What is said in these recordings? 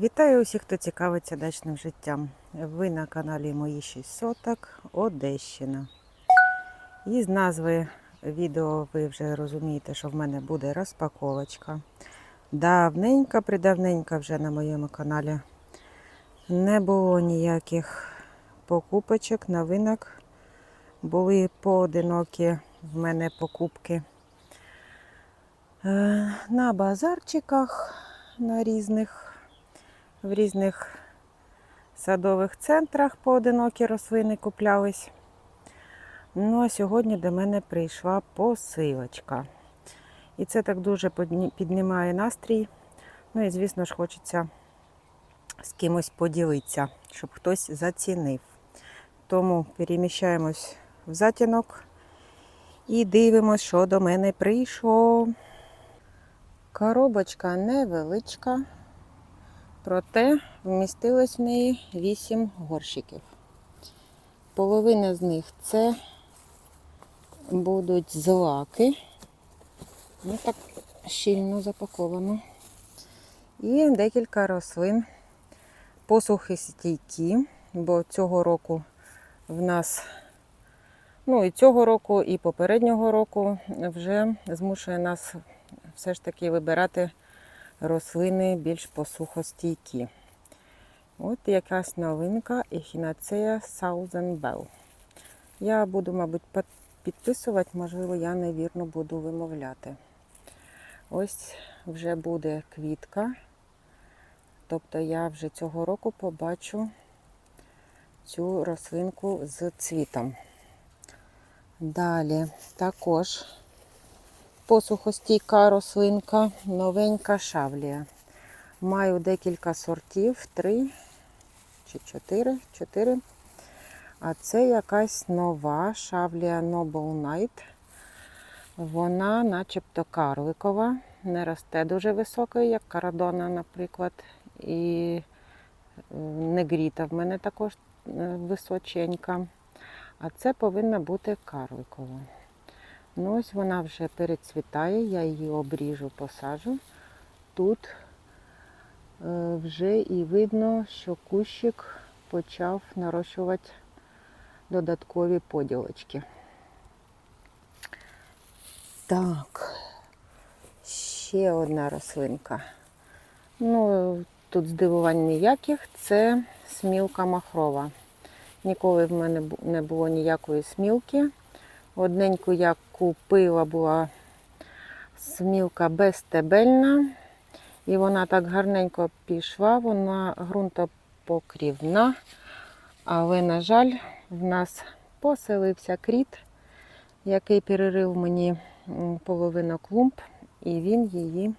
Вітаю усіх, хто цікавиться дачним життям. Ви на каналі Мої 6 соток Одещина. Із назви відео ви вже розумієте, що в мене буде розпаковочка. Давненько, придавненько вже на моєму каналі не було ніяких покупочок, новинок. Були поодинокі в мене покупки е, на базарчиках на різних в різних садових центрах поодинокі рослини куплялись. Ну, а сьогодні до мене прийшла посилочка. І це так дуже піднімає настрій. Ну і, звісно ж, хочеться з кимось поділитися, щоб хтось зацінив. Тому переміщаємось в затінок і дивимося, що до мене прийшло. Коробочка невеличка. Проте вмістилось в неї 8 горщиків. Половина з них це будуть злаки. Ну так щільно запаковано. І декілька рослин посухи стійкі, бо цього року в нас, ну і цього року, і попереднього року вже змушує нас все ж таки вибирати рослини більш посухостійкі. От якась новинка ехінацея Southern Bell. Я буду, мабуть, підписувати, можливо, я невірно буду вимовляти. Ось вже буде квітка. Тобто я вже цього року побачу цю рослинку з цвітом. Далі також посухостійка рослинка, новенька шавлія. Маю декілька сортів, три чи чотири. чотири. А це якась нова шавлія Noble Night. Вона начебто карликова, не росте дуже високою, як карадона, наприклад. І е, негріта в мене також е, височенька. А це повинна бути карликова. Ну, ось вона вже перецвітає, я її обріжу, посажу. Тут е, вже і видно, що кущик почав нарощувати додаткові поділочки. Так, ще одна рослинка. Ну, тут здивувань ніяких, це смілка махрова. Ніколи в мене не було ніякої смілки. Одненьку я купила була смілка безстебельна. І вона так гарненько пішла, вона ґрунтопокрівна. Але, на жаль, в нас поселився кріт, який перерив мені половину клумб, і він її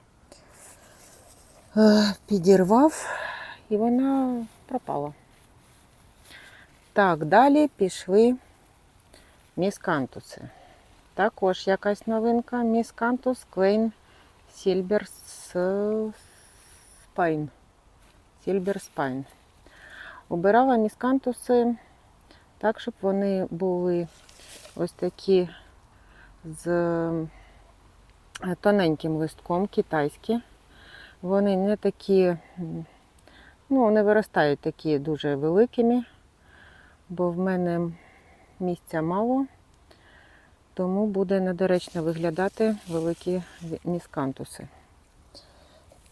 е, підірвав, і вона пропала. Так, далі пішли міскантуси. Також якась новинка. Міскантус Клейн Сільбер Спайн. Сільбер. Обирала міскантуси так, щоб вони були ось такі з е, тоненьким листком, китайські. Вони не такі, ну, не виростають такі дуже великими, бо в мене місця мало, тому буде недоречно виглядати великі міскантуси.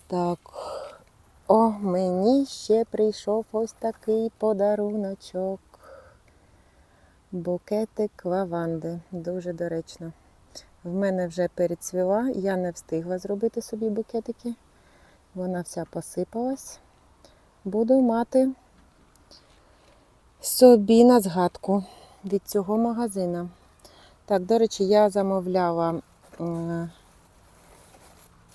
Так, о, мені ще прийшов ось такий подаруночок. Букетик лаванди. Дуже доречно. В мене вже перецвіла, я не встигла зробити собі букетики. Вона вся посипалась. Буду мати собі на згадку від цього магазину. Так, до речі, я замовляла,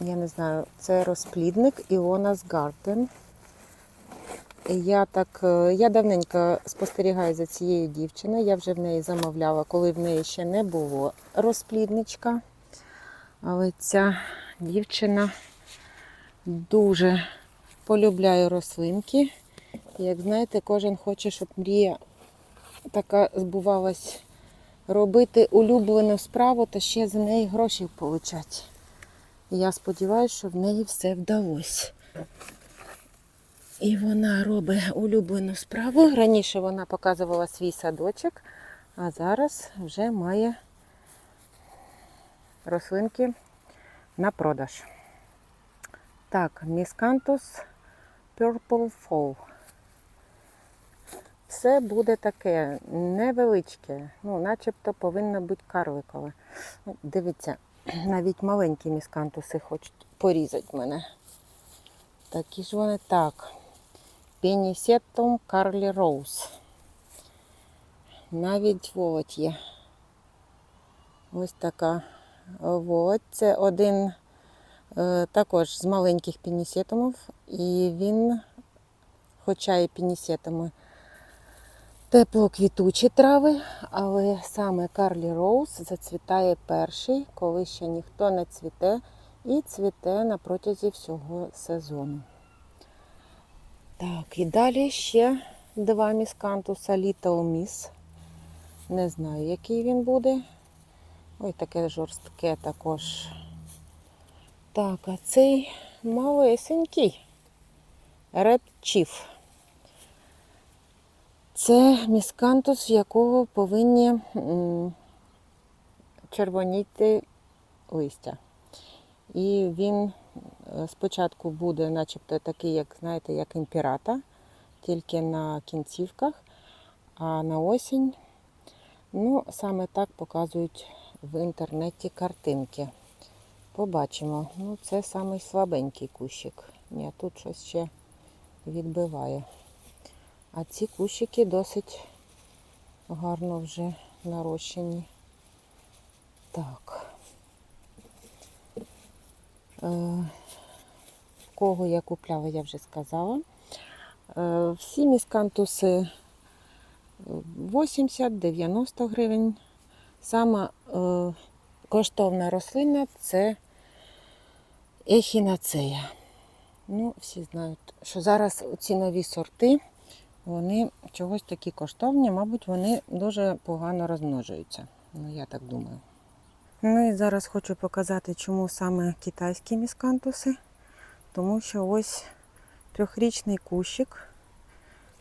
я не знаю, це розплідник Ілона's Garden. Я так, е, я давненько спостерігаю за цією дівчиною. Я вже в неї замовляла, коли в неї ще не було розплідничка. Але ця дівчина дуже полюбляє рослинки. Як знаєте, кожен хоче, щоб мрія така збувалась робити улюблену справу та ще за неї гроші получати. І я сподіваюся, що в неї все вдалося. І вона робить улюблену справу. Раніше вона показувала свій садочок, а зараз вже має рослинки на продаж. Так, Miscanthus Purple Fall. Все буде таке невеличке, ну, начебто повинно бути карликове. Ну, Дивіться, навіть маленькі міскантуси хочуть порізати мене. Такі ж вони так. Пенісетум Карлі Роуз. Навіть волоть є. Ось така волоть. Це один е, також з маленьких пенісетумів. І він, хоча і пенісетуми, теплоквітучі трави, але саме Карлі Роуз зацвітає перший, коли ще ніхто не цвіте, і цвіте на протязі всього сезону. Так, і далі ще два міскантуса Little Miss. Не знаю, який він буде. Ой, таке жорстке також. Так, а цей малесенький Red Chief. Це міскантус, в якого повинні червоніти листя. І він е, спочатку буде, начебто, такий, як знаєте, як імпірата, тільки на кінцівках, а на осінь, ну, саме так показують в інтернеті картинки. Побачимо. Ну, це самий слабенький кущик. Ні, тут щось ще відбиває. А ці кущики досить гарно вже нарощені. Так. Е, Кого я купляла, я вже сказала. Е, Всі міскантуси 80-90 гривень. Сама е, коштовна рослина це ехінацея. Ну, всі знають, що зараз ці нові сорти, вони чогось такі коштовні, мабуть, вони дуже погано розмножуються. Ну, я так думаю. Ну і зараз хочу показати, чому саме китайські міскантуси. Тому що ось трьохрічний кущик.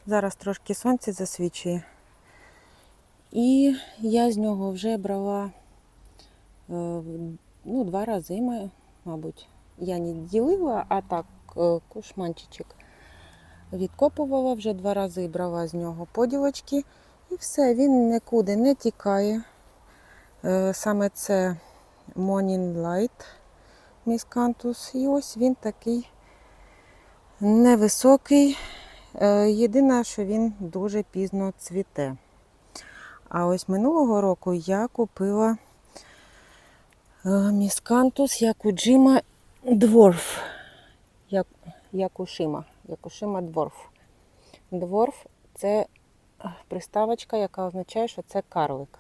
Зараз трошки сонце засвічує. І я з нього вже брала е, ну, два рази, мабуть. Я не ділила, а так е, кушманчичок відкопувала, вже два рази і брала з нього поділочки. І все, він нікуди не тікає. Е, Саме це Morning Light Miscanthus. І ось він такий невисокий. Е, Єдине, що він дуже пізно цвіте. А ось минулого року я купила е, міскантус Якуджима Дворф. Як, Якушима. Якушима Дворф. Дворф це приставочка, яка означає, що це карлик.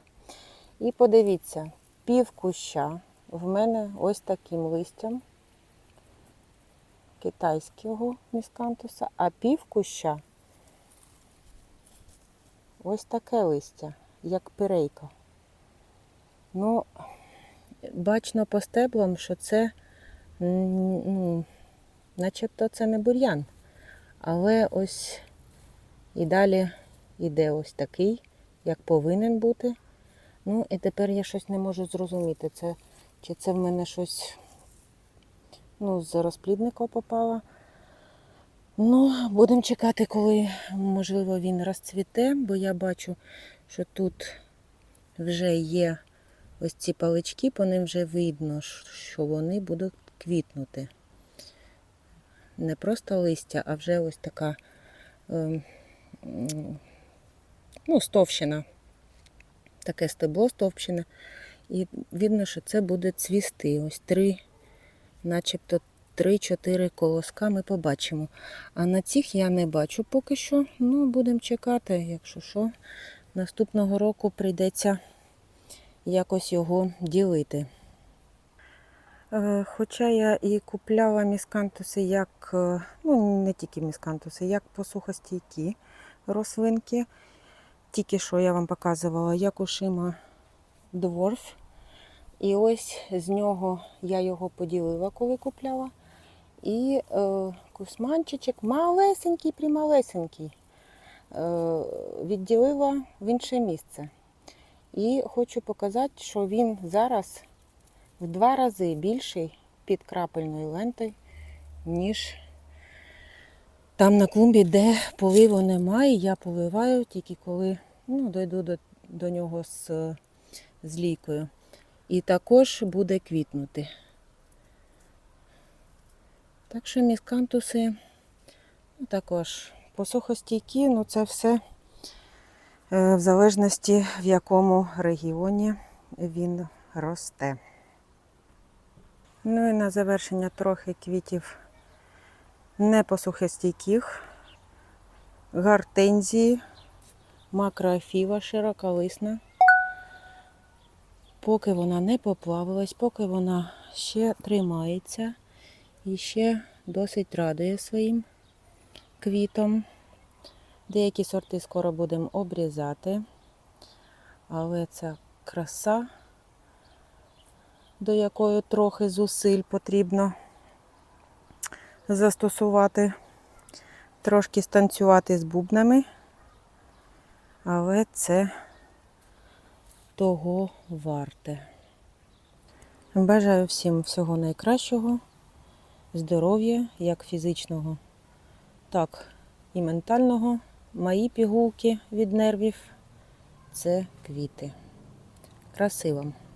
І подивіться, пів куща в мене ось таким листям китайського міскантуса, а пів куща ось таке листя, як пірейка. Ну, бачно по стеблам, що це, ну, начебто це не бур'ян. Але ось і далі йде ось такий, як повинен бути. Ну, і тепер я щось не можу зрозуміти, це, чи це в мене щось ну, з розплідника попало. Ну, будемо чекати, коли, можливо, він розцвіте, бо я бачу, що тут вже є ось ці палички, по ним вже видно, що вони будуть квітнути. Не просто листя, а вже ось така ем, ну, стовщина. Таке стебло стовпчине. І видно, що це буде цвісти. Ось три, начебто 3-4 колоска ми побачимо. А на цих я не бачу поки що. Ну, будемо чекати, якщо що, наступного року прийдеться якось його ділити. Е, Хоча я і купляла міскантуси як, е, ну не тільки міскантуси, як посухостійкі рослинки. Тільки що я вам показувала Якушима Дворф. І ось з нього я його поділила, коли купляла. І е, кусманчичок малесенький, прималесенький. Е, відділила в інше місце. І хочу показати, що він зараз в два рази більший під крапельною лентою, ніж там на клумбі, де поливу немає. Я поливаю тільки коли ну, дойду до, до нього з, з лійкою. І також буде квітнути. Так що міскантуси ну, також посухостійкі, ну це все е, в залежності в якому регіоні він росте. Ну і на завершення трохи квітів непосухостійких, гортензії, макрофіва широколисна. Поки вона не поплавилась, поки вона ще тримається і ще досить радує своїм квітом. Деякі сорти скоро будемо обрізати, але ця краса, до якої трохи зусиль потрібно застосувати, трошки станцювати з бубнами, але це того варте. Бажаю всім всього найкращого, здоров'я, як фізичного, так і ментального. Мої пігулки від нервів це квіти. Краси вам!